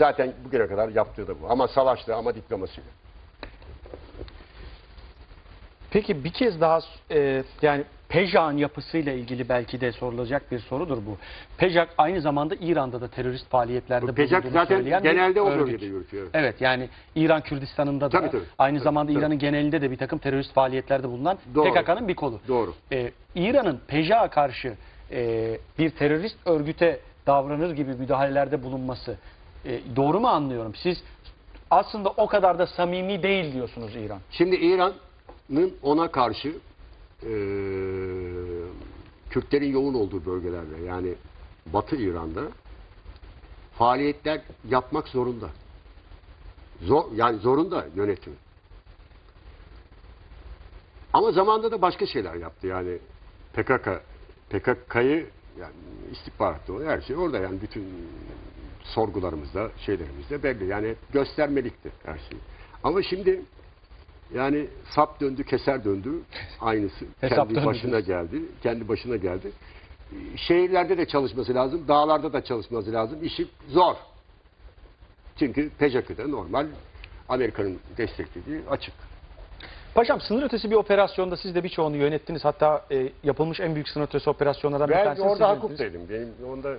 Zaten bugüne kadar yaptığı da bu. Ama savaşla ama diplomasıyla. Peki bir kez daha e, yani Pejak'ın yapısıyla ilgili belki de sorulacak bir sorudur bu. Pejak aynı zamanda İran'da da terörist faaliyetlerde Bu Pejak bulunduğunu zaten söyleyen genelde o bölgede yürütüyor. Evet. Yani İran Kürdistan'ında da Tabii, tabii. aynı Tabii, zamanda. İran'ın genelinde de bir takım terörist faaliyetlerde bulunan. PKK'nın bir kolu. Doğru. Ee, İran'ın Pejak'a karşı e, bir terörist örgüte davranır gibi müdahalelerde bulunması e, doğru mu anlıyorum? Siz aslında o kadar da samimi değil diyorsunuz İran. Şimdi İran'ın ona karşı eee Kürtlerin yoğun olduğu bölgelerde yani Batı İran'da faaliyetler yapmak zorunda. Zor, yani zorunda yönetim. Ama zamanda da başka şeyler yaptı yani PKK PKK'yı yani istihbaratta o her şey orada yani bütün sorgularımızda şeylerimizde belli yani göstermelikti her şey. Ama şimdi yani sap döndü keser döndü aynısı Hesap kendi döndü başına geldi kendi başına geldi. Şehirlerde de çalışması lazım dağlarda da çalışması lazım işi zor. Çünkü PJK'da normal Amerika'nın desteklediği açık. Paşam sınır ötesi bir operasyonda siz de birçoğunu yönettiniz. Hatta e, yapılmış en büyük sınır ötesi operasyonlardan bir Ben tanesi siz orada hukuktaydım. Benim onda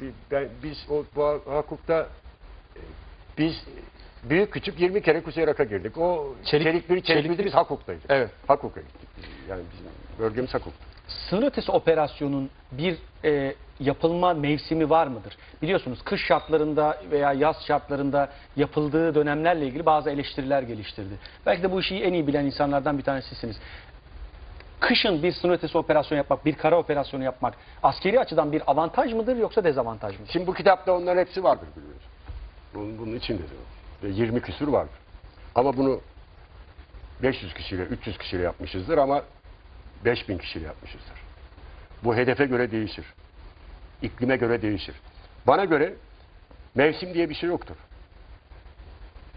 bir- ben, biz o bu hukukta e, biz büyük küçük 20 kere Kuzey Irak'a girdik. O Çelik- çelik, bir çelik, çelik biz Hakuk'taydık. Evet. Hakuk'a gittik. Yani bizim bölgemiz Hakuk. Sınır ötesi operasyonun bir e, yapılma mevsimi var mıdır? Biliyorsunuz kış şartlarında veya yaz şartlarında yapıldığı dönemlerle ilgili bazı eleştiriler geliştirdi. Belki de bu işi en iyi bilen insanlardan bir tanesisiniz. Kışın bir sınır ötesi operasyon yapmak, bir kara operasyonu yapmak askeri açıdan bir avantaj mıdır yoksa dezavantaj mıdır? Şimdi bu kitapta onların hepsi vardır biliyorsun. Bunun, bunun içinde de o. Ve 20 küsür vardır. Ama bunu 500 kişiyle, 300 kişiyle yapmışızdır ama 5000 kişiyle yapmışızdır. Bu hedefe göre değişir. İklime göre değişir. Bana göre mevsim diye bir şey yoktur.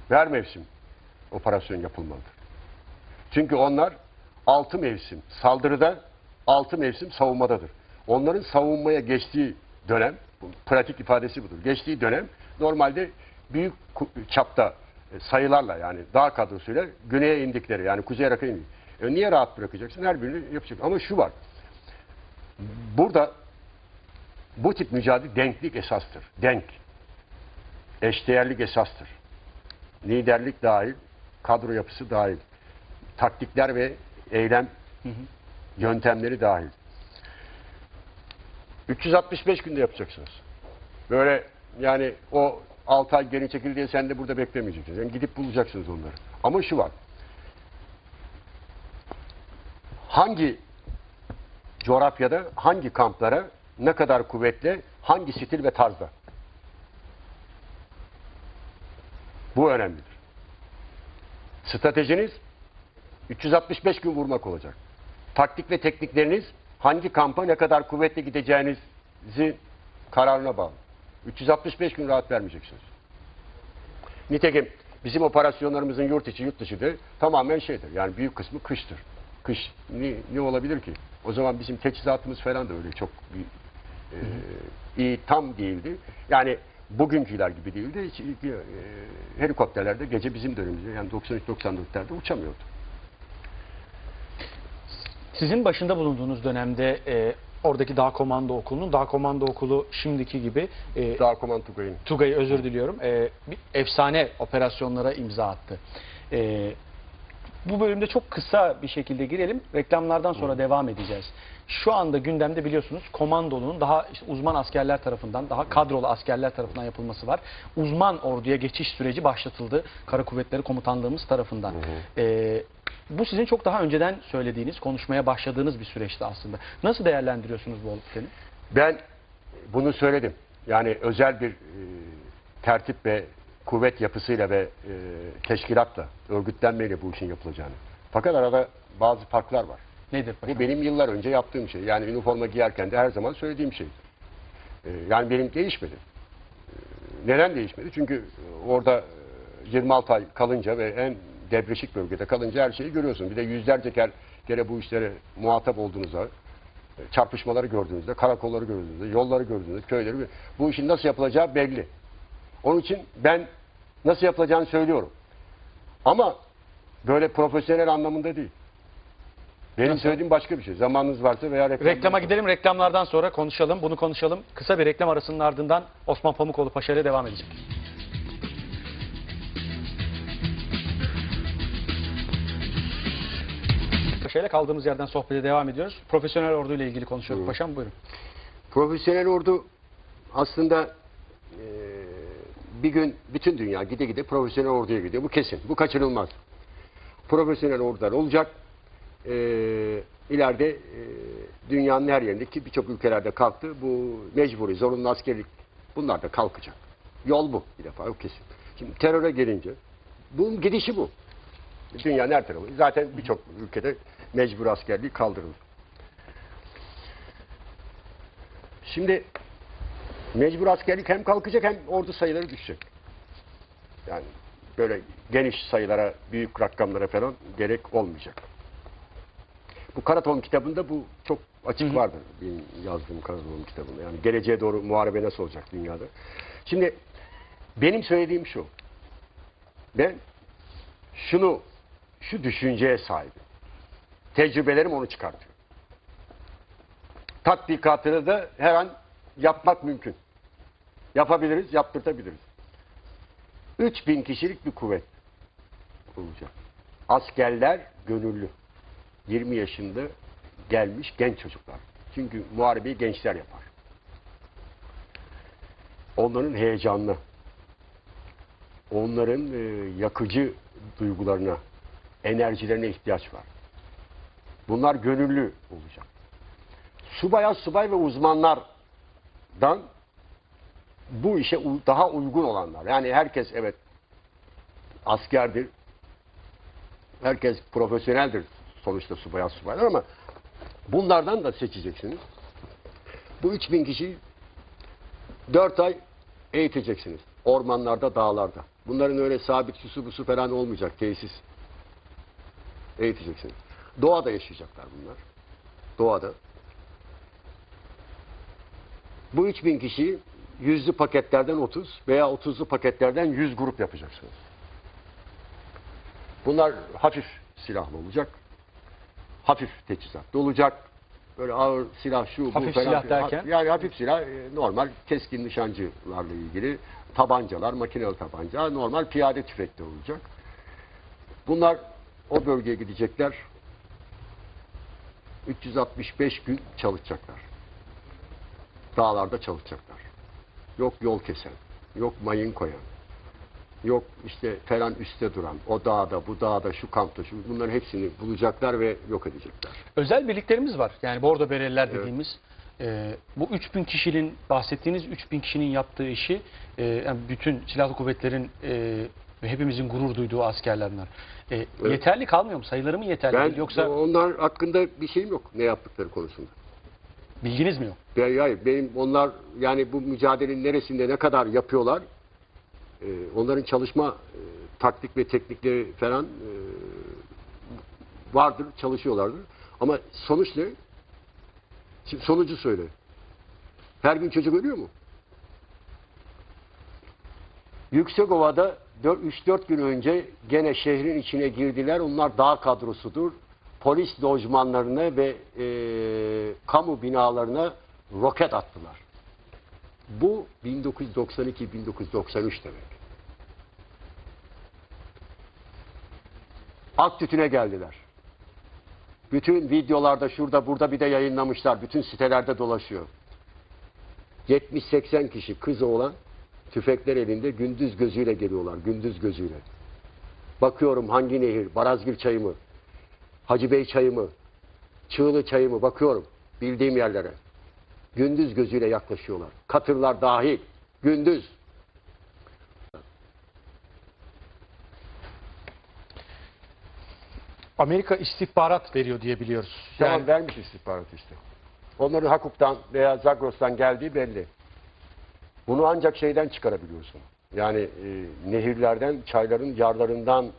Her mevsim operasyon yapılmalıdır. Çünkü onlar altı mevsim saldırıda, altı mevsim savunmadadır. Onların savunmaya geçtiği dönem, pratik ifadesi budur. Geçtiği dönem normalde büyük çapta e, sayılarla yani dağ kadrosuyla güneye indikleri yani Kuzey Irak'a indik. E niye rahat bırakacaksın? Her birini yapacak. Ama şu var. Burada bu tip mücadele denklik esastır. Denk. Eşdeğerlik esastır. Liderlik dahil, kadro yapısı dahil, taktikler ve eylem yöntemleri dahil. 365 günde yapacaksınız. Böyle yani o 6 ay geri çekil diye sen de burada beklemeyeceksiniz. Yani gidip bulacaksınız onları. Ama şu var. Hangi coğrafyada, hangi kamplara ne kadar kuvvetle, hangi stil ve tarzda? Bu önemlidir. Stratejiniz 365 gün vurmak olacak. Taktik ve teknikleriniz hangi kampa ne kadar kuvvetli gideceğinizi kararına bağlı. 365 gün rahat vermeyeceksiniz. Nitekim bizim operasyonlarımızın yurt içi yurt dışı da tamamen şeydir. Yani büyük kısmı kıştır. Kış ne, ne olabilir ki? O zaman bizim teçhizatımız falan da öyle çok bir, e, iyi tam değildi. Yani bugünküler gibi değildi. Hiç, e, helikopterlerde gece bizim dönemimizde yani 93-94'lerde uçamıyordu. Sizin başında bulunduğunuz dönemde e, oradaki Dağ Komando Okulu'nun, Dağ Komando Okulu şimdiki gibi e, Daha Koman Tugay'ın Tugay özür diliyorum. Ee, bir efsane operasyonlara imza attı. Ee, bu bölümde çok kısa bir şekilde girelim. Reklamlardan sonra devam edeceğiz. Şu anda gündemde biliyorsunuz komandonun daha işte uzman askerler tarafından, daha kadrolu askerler tarafından yapılması var. Uzman orduya geçiş süreci başlatıldı. Kara Kuvvetleri Komutanlığımız tarafından. Ee, bu sizin çok daha önceden söylediğiniz, konuşmaya başladığınız bir süreçti aslında. Nasıl değerlendiriyorsunuz bu oluşumu? Ben bunu söyledim. Yani özel bir e, tertip ve kuvvet yapısıyla ve e, teşkilatla, örgütlenmeyle bu işin yapılacağını. Fakat arada bazı farklar var. Nedir paşam? Bu benim yıllar önce yaptığım şey. Yani üniforma giyerken de her zaman söylediğim şey. E, yani benim değişmedi. E, neden değişmedi? Çünkü orada e, 26 ay kalınca ve en depreşik bölgede kalınca her şeyi görüyorsun. Bir de yüzlerce kere, kere bu işlere muhatap olduğunuzda, e, çarpışmaları gördüğünüzde, karakolları gördüğünüzde, yolları gördüğünüzde, köyleri bu işin nasıl yapılacağı belli. Onun için ben nasıl yapılacağını söylüyorum. Ama böyle profesyonel anlamında değil. Benim söylediğim başka bir şey. Zamanınız varsa veya reklam Reklama gidelim. Reklamlardan sonra konuşalım. Bunu konuşalım. Kısa bir reklam arasının ardından Osman Pamukoğlu Paşa ile devam edecek. Paşa ile kaldığımız yerden sohbete devam ediyoruz. Profesyonel ordu ile ilgili konuşuyoruz. Paşam buyurun. Profesyonel ordu aslında eee, bir gün bütün dünya gide gide profesyonel orduya gidiyor. Bu kesin. Bu kaçınılmaz. Profesyonel ordular olacak. Eee ileride eee, dünyanın her yerindeki birçok ülkelerde kalktı. Bu mecburi, zorunlu askerlik bunlar da kalkacak. Yol bu bir defa. O kesin. Şimdi teröre gelince bunun gidişi bu. Dünyanın her tarafı. Zaten birçok ülkede mecbur askerliği kaldırıldı. Şimdi mecbur askerlik hem kalkacak hem ordu sayıları düşecek. Yani böyle geniş sayılara, büyük rakamlara falan gerek olmayacak. Bu Karaton kitabında bu çok açık vardır. Benim yazdığım Karaton kitabında. Yani geleceğe doğru muharebe nasıl olacak dünyada. Şimdi benim söylediğim şu. Ben şunu, şu düşünceye sahibim. Tecrübelerim onu çıkartıyor tatbikatını da her an yapmak mümkün. Yapabiliriz, yaptırtabiliriz. 3000 kişilik bir kuvvet olacak. Askerler gönüllü. 20 yaşında gelmiş genç çocuklar. Çünkü muharebeyi gençler yapar. Onların heyecanlı, onların e, yakıcı duygularına, enerjilerine ihtiyaç var. Bunlar gönüllü olacak subaya subay ve uzmanlardan bu işe daha uygun olanlar. Yani herkes evet askerdir. Herkes profesyoneldir sonuçta subaya subaylar ama bunlardan da seçeceksiniz. Bu 3000 kişiyi 4 ay eğiteceksiniz. Ormanlarda, dağlarda. Bunların öyle sabit şusu busu falan olmayacak. Tesis eğiteceksiniz. Doğada yaşayacaklar bunlar. Doğada. Bu 3000 kişiyi yüzlü paketlerden 30 veya 30'lu paketlerden 100 grup yapacaksınız. Bunlar hafif silahlı olacak. Hafif teçhizatlı olacak. Böyle ağır silah şu bu Hafif falan. silah derken? Yani hafif silah e, normal keskin nişancılarla ilgili tabancalar, makineli tabanca, normal piyade tüfekli olacak. Bunlar o bölgeye gidecekler. 365 gün çalışacaklar dağlarda çalışacaklar. Yok yol kesen, yok mayın koyan, yok işte falan üstte duran, o dağda, bu dağda, şu kampta, şu bunların hepsini bulacaklar ve yok edecekler. Özel birliklerimiz var. Yani bordo bereliler dediğimiz. Ee, bu 3000 kişinin bahsettiğiniz 3000 kişinin yaptığı işi e, yani bütün silahlı kuvvetlerin e, ve hepimizin gurur duyduğu askerler bunlar. E, Yeterli kalmıyor mu? Sayıları mı yeterli Ben değil? Yoksa onlar hakkında bir şeyim yok ne yaptıkları konusunda. Bilginiz mi yok? Ben, hayır, benim onlar yani bu mücadelenin neresinde ne kadar yapıyorlar, e, onların çalışma e, taktik ve teknikleri falan e, vardır, çalışıyorlardır. Ama sonuç ne? Şimdi sonucu söyle. Her gün çocuk ölüyor mu? Yüksekova'da 3-4 gün önce gene şehrin içine girdiler. Onlar dağ kadrosudur. Polis lojmanlarına ve e, kamu binalarına roket attılar. Bu 1992-1993 demek. Aktütüne geldiler. Bütün videolarda şurada burada bir de yayınlamışlar. Bütün sitelerde dolaşıyor. 70-80 kişi kız olan tüfekler elinde gündüz gözüyle geliyorlar. Gündüz gözüyle. Bakıyorum hangi nehir, Barazgil çayı mı, Hacı Bey çayı mı, Çığlı çayı mı bakıyorum bildiğim yerlere. Gündüz gözüyle yaklaşıyorlar. Katırlar dahil. Gündüz. Amerika istihbarat veriyor diye biliyoruz. Tamam Yani vermiş istihbarat işte. Onların Hakup'tan veya Zagros'tan geldiği belli. Bunu ancak şeyden çıkarabiliyorsun. Yani e, nehirlerden, çayların yarlarından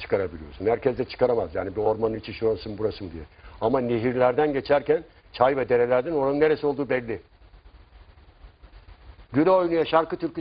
çıkarabiliyorsun. Herkes de çıkaramaz. Yani bir ormanın içi şurası mı burası mı diye. Ama nehirlerden geçerken çay ve derelerden oranın neresi olduğu belli. Güle oynuyor şarkı türkü